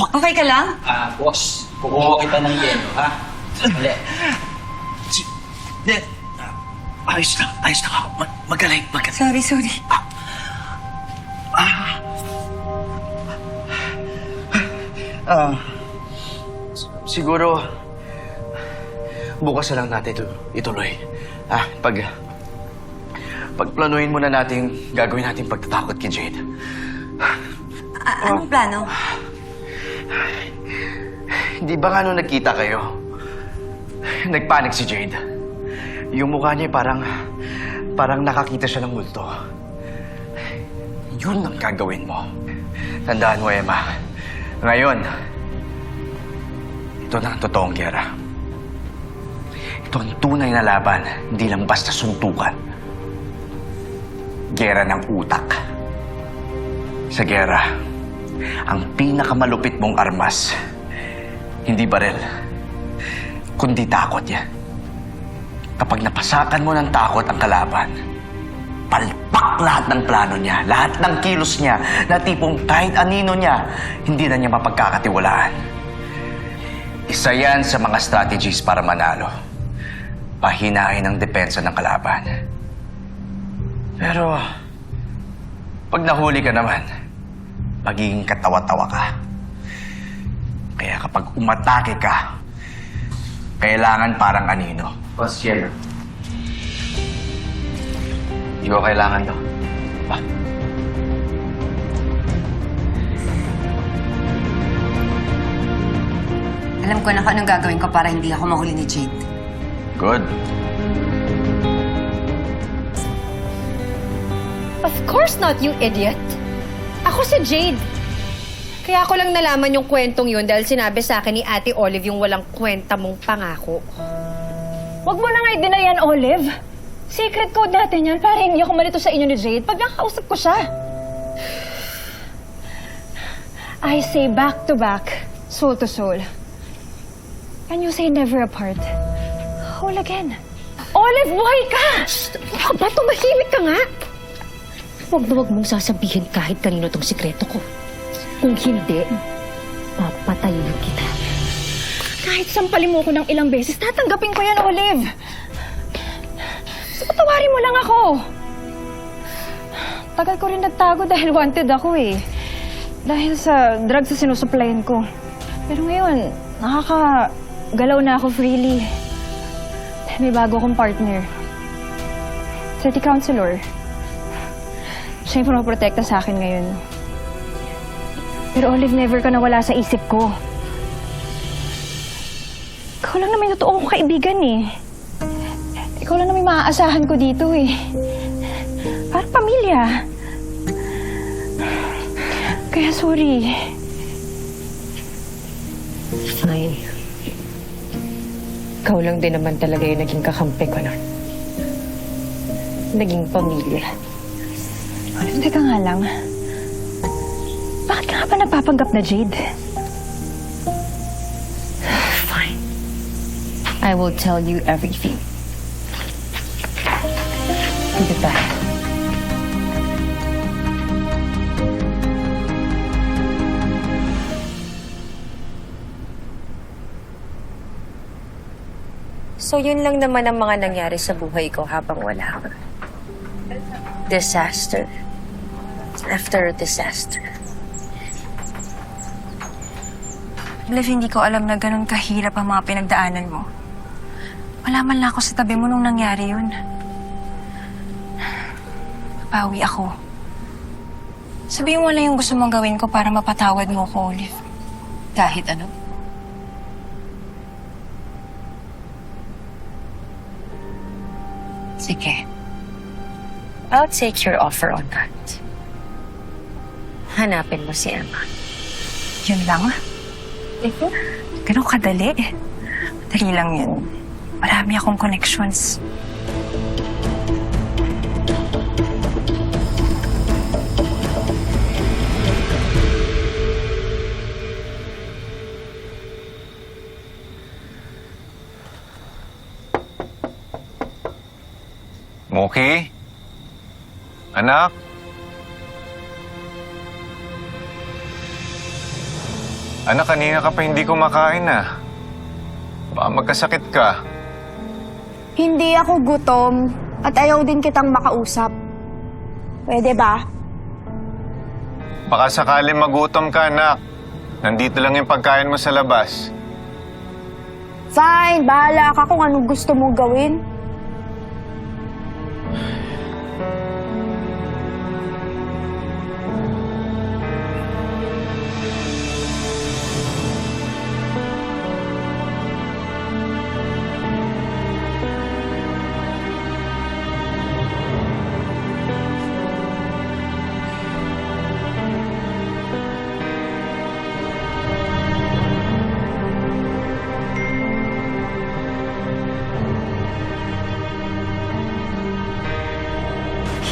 Okay ka lang? Ah, boss, kukuha kita ng yelo, ha? Dali. Si... De... Ayos na, ayos na ako. Mag magaling, magaling. Sorry, sorry. Ah... s- siguro... Bukas na lang natin ito ituloy. Ah, pag... Pagplanuhin muna natin gagawin natin pagtatakot kay Jade. A- anong plano? Hindi ba nga nung nagkita kayo? Nagpanik si Jade. Yung mukha niya parang... Parang nakakita siya ng multo. Yun ang gagawin mo. Tandaan mo, Emma. Ngayon, ito na ang totoong gera. Ito ang tunay na laban, hindi lang basta suntukan. Gera ng utak. Sa gera, ang pinakamalupit mong armas, hindi barel, kundi takot yan. Kapag napasakan mo ng takot ang kalaban, palpak lahat ng plano niya, lahat ng kilos niya, na tipong kahit anino niya, hindi na niya mapagkakatiwalaan. Isa yan sa mga strategies para manalo. Pahinain ang depensa ng kalaban. Pero, pag nahuli ka naman, magiging katawa-tawa ka. Kaya kapag umatake ka, kailangan parang anino. Boss, yelo. Hindi ko kailangan to. Ba? Alam ko na kung anong gagawin ko para hindi ako mahuli ni Jade. Good. Of course not, you idiot. Ako si Jade. Kaya ako lang nalaman yung kwentong yun dahil sinabi sa akin ni Ate Olive yung walang kwenta mong pangako. Huwag mo na nga i-deny yan, Olive. Secret code natin yan para hindi ako malito sa inyo ni Jade pag nakausap ko siya. I say back to back, soul to soul. And you say never apart. Whole again. Olive, buhay ka! Ano ba? Tumahimik ka nga! Huwag na huwag mong sasabihin kahit kanino tong sikreto ko. Kung hindi, papatayin kita. Kahit sampalin mo ko ng ilang beses, tatanggapin ko yan, Olive. So, patawarin mo lang ako. Tagal ko rin nagtago dahil wanted ako eh. Dahil sa drugs na sinusuplayan ko. Pero ngayon, nakakagalaw na ako freely. May bago akong partner. City Councilor. Siya yung pumaprotekta sa akin ngayon. Pero Olive, never ka nawala sa isip ko. Ikaw lang naman yung totoo kong kaibigan eh. Ikaw lang naman yung maaasahan ko dito eh. Parang pamilya. Kaya sorry. Fine. Ikaw lang din naman talaga yung naging kakampi ko nun. Naging pamilya. Olive, teka nga lang. Bakit ka nga ba nagpapanggap na Jade? Fine. I will tell you everything. Goodbye. So yun lang naman ang mga nangyari sa buhay ko habang wala ka. Disaster. After disaster. Liv, hindi ko alam na ganun kahirap ang mga pinagdaanan mo. Wala man lang ako sa tabi mo nung nangyari yun. Pawi ako. Sabihin mo lang yung gusto mong gawin ko para mapatawad mo ko, Olive. Kahit ano. Sige. I'll take your offer on that. Hanapin mo si Emma. Yun lang. Ganun kadali. Dali lang yun. Marami akong connections. Moki? Anak? Anak, kanina ka pa hindi kumakain ah. Baka magkasakit ka. Hindi ako gutom at ayaw din kitang makausap. Pwede ba? Baka sakali magutom ka, anak. Nandito lang yung pagkain mo sa labas. Fine, bahala ka kung anong gusto mo gawin.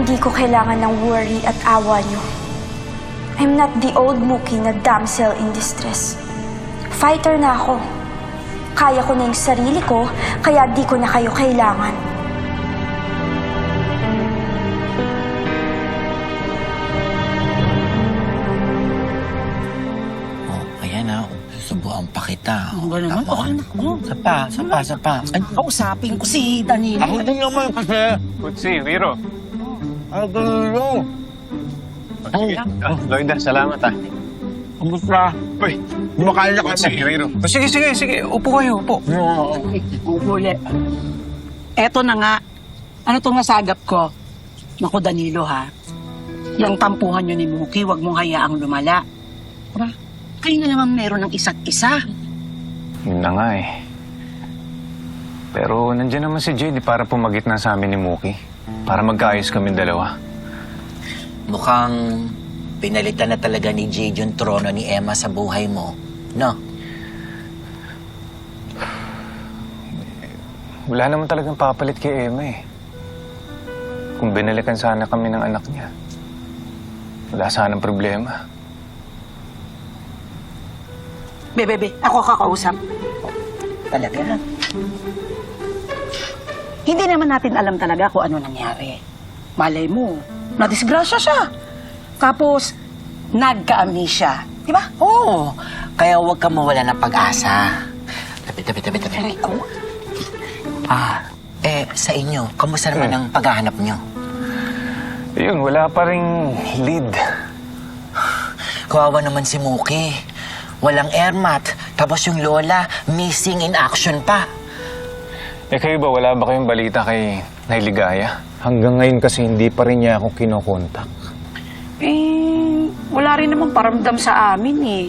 Hindi ko kailangan ng worry at awa niyo. I'm not the old Mookie na damsel in distress. Fighter na ako. Kaya ko na yung sarili ko, kaya di ko na kayo kailangan. Oh, ayan ah. Susubuan pa kita. Ang gano'n naman, okay na ako. Sapa, sapa, sapa. Ay, kausapin ko si Danilo. Ako din naman kasi. Kutsi, Viro. Ang Danilo. Ah, Lloyda, salamat ah. Kumusta? Uy, kumakain na Kutsi, Viro. Oh, sige, sige, sige. Upo kayo, upo. Oo. Uli. Eto na nga. Ano tong nasagap ko? Naku, Danilo ha. Yung tampuhan nyo ni Muki, wag mong hayaang lumala. Aba, kayo na naman meron ng isa't isa. Yun na nga eh. Pero nandiyan naman si JD para pumagit na sa amin ni Mookie. Para magkaayos kami dalawa. Mukhang pinalitan na talaga ni Jade yung trono ni Emma sa buhay mo. No? Wala naman talagang papalit kay Emma eh. Kung binalikan sana kami ng anak niya, wala sanang problema. Bebebe, ako kakausap. Talaga? Hindi naman natin alam talaga kung ano nangyari. Malay mo, nadisgrasya siya. Tapos, nagka-amnesia. Di ba? Oo. Kaya huwag ka mawala ng pag-asa. Tabi, tabi, tabi, tabi. Aray ko. Ah, eh, sa inyo, kamusta naman ang paghahanap nyo? Yun, wala pa ring lead. Kawawa naman si Muki. Walang airmat. Tapos yung lola, missing in action pa. Eh kayo ba, wala ba kayong balita kay Nailigaya? Hanggang ngayon kasi hindi pa rin niya ako kinokontak. Eh, wala rin namang paramdam sa amin eh.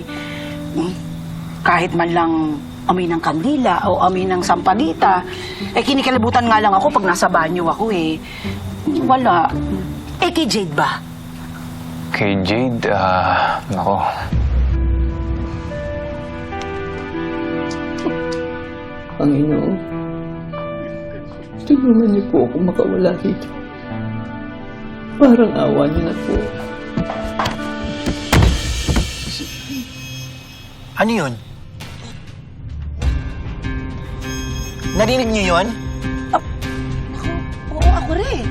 Hmm, Kahit man lang amoy ng kandila o amoy ng sampagita. Eh, kinikalabutan nga lang ako pag nasa banyo ako eh. Wala. Eh, kay Jade ba? Kay Jade, ah, nako. Panginoon, tulungan niyo po ako makawala dito. Parang awa niyo na po. Ano yun? Narinig niyo yun? Oo, ako rin.